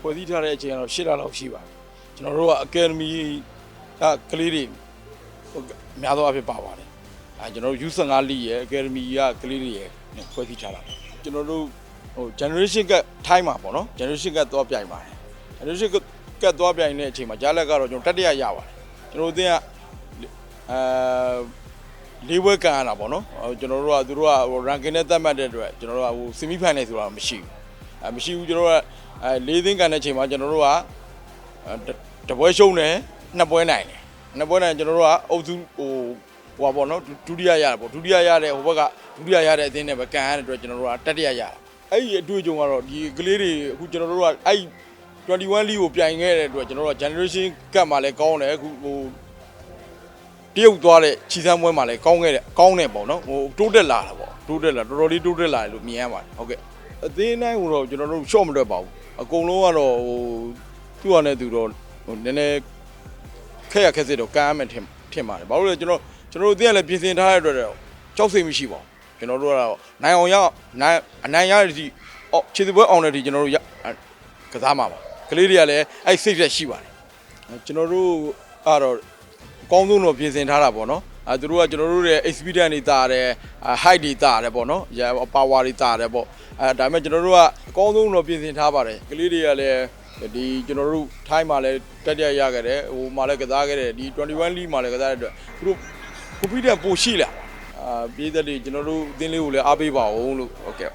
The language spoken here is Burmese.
ဖွဲ့စည်းထားတဲ့အချိန်ကတော့၈လလောက်ရှိပါတယ်ကျွန်တော်တို့ကအကယ်ဒမီကကလေးတွေဟိုအများသောအားဖြင့်ပါပါတယ်အဲကျွန်တော်တို့ U15 လီရဲ့အကယ်ဒမီကကလေးတွေရဲ့နဲ့ဖွဲ့စည်းထားတာပါကျွန်တော်တို့ဟို generation က time မှာပေါ့နော် generation ကသွားပြိုင်ပါတယ် generation ကသွားပြိုင်တဲ့အချိန်မှာဂျာလက်ကတော့ကျွန်တော်တတိယရပါတယ်ကျွန်တော်တို့အသင်းကအဲလေးဘွဲကန်ရတာပေါ့နော်ဟိုကျွန်တော်တို့ကသူတို့ကဟို ranking နဲ့သတ်မှတ်တဲ့အတွက်ကျွန်တော်တို့ကဟို semi final ဆိုတာမရှိဘူးအဲမရှိဘူးကျွန်တော်တို့က အဲလေးသိန်းကန်တဲ့အချိန်မှာကျွန်တော်တို့ကအဲတတပွဲရှုံးတယ်နှစ်ပွဲနိုင်တယ်နှစ်ပွဲနိုင်ကျွန်တော်တို့ကအုပ်စုဟိုဟိုပါပေါ့နော်ဒုတိယရတယ်ပေါ့ဒုတိယရတဲ့ဟိုဘက်ကဒုတိယရတဲ့အသင်းနဲ့ပဲကန်ရတဲ့အတွက်ကျွန်တော်တို့ကတတိယရတာအဲ့ဒီအတွေ့အကြုံကတော့ဒီကလေးတွေအခုကျွန်တော်တို့ကအဲ့21 league ကိုပြိုင်ခဲ့တဲ့အတွက်ကျွန်တော်တို့က generation cup မှာလည်းကောင်းတယ်အခုဟိုတရုတ်သွားတဲ့ခြိစမ်းပွဲမှာလည်းကောင်းခဲ့တယ်ကောင်းတယ်ပေါ့နော်ဟိုတိုးတက်လာတာပေါ့တိုးတက်လာတော်တော်လေးတိုးတက်လာတယ်လို့မြင်ရပါတယ်ဟုတ်ကဲ့အသင်းတိုင်းကတော့ကျွန်တော်တို့ short မတွက်ပါဘူး အကုန်လုံးကတော့ဟိုသူ့ဟာနဲ့သူတော့ဟိုနည်းနည်းခက်ရခက်စစ်တော့ကမ်းရမယ်ထင်ထင်ပါတယ်ဘာလို့လဲကျွန်တော်ကျွန်တော်တို့အသင်းကလည်းပြင်ဆင်ထားတဲ့အတွက်တော့ကြောက်စိတ်မရှိပါဘူးကျွန်တော်တို့ကတော့နိုင်အောင်ရနိုင်အနိုင်ရတဲ့ဒီအော်ခြေစပွဲအောင်တဲ့ဒီကျွန်တော်တို့ရကစားမှာပါကလေးတွေကလည်းအဲ့စိတ်သက်ရှိပါတယ်အဲကျွန်တော်တို့ကတော့အကောင်းဆုံးတော့ပြင်ဆင်ထားတာပေါ့နော် အဲသူတို့ကကျွန်တော်တို့ရဲ့ experience တွေတာတယ်အဲ height တွေတာတယ်ပေါ့နော်ရ power တွေတာတယ်ပေါ့အဲဒါပေမဲ့ကျွန်တော်တို့ကအကောင်းဆုံးတော့ပြင်ဆင်ထားပါတယ်ကလေးတွေကလည်းဒီကျွန်တော်တို့ time မှာလည်းတက်တက်ရခဲ့တယ်ဟိုမှာလည်းကစားခဲ့တယ်ဒီ21 league မှာလည်းကစားတဲ့အတွက်သူတို့ competition ပိုရှိလာအာပြည်သက်တွေကျွန်တော်တို့အသင်းလေးကိုလည်းအားပေးပါအောင်လို့ဟုတ်ကဲ့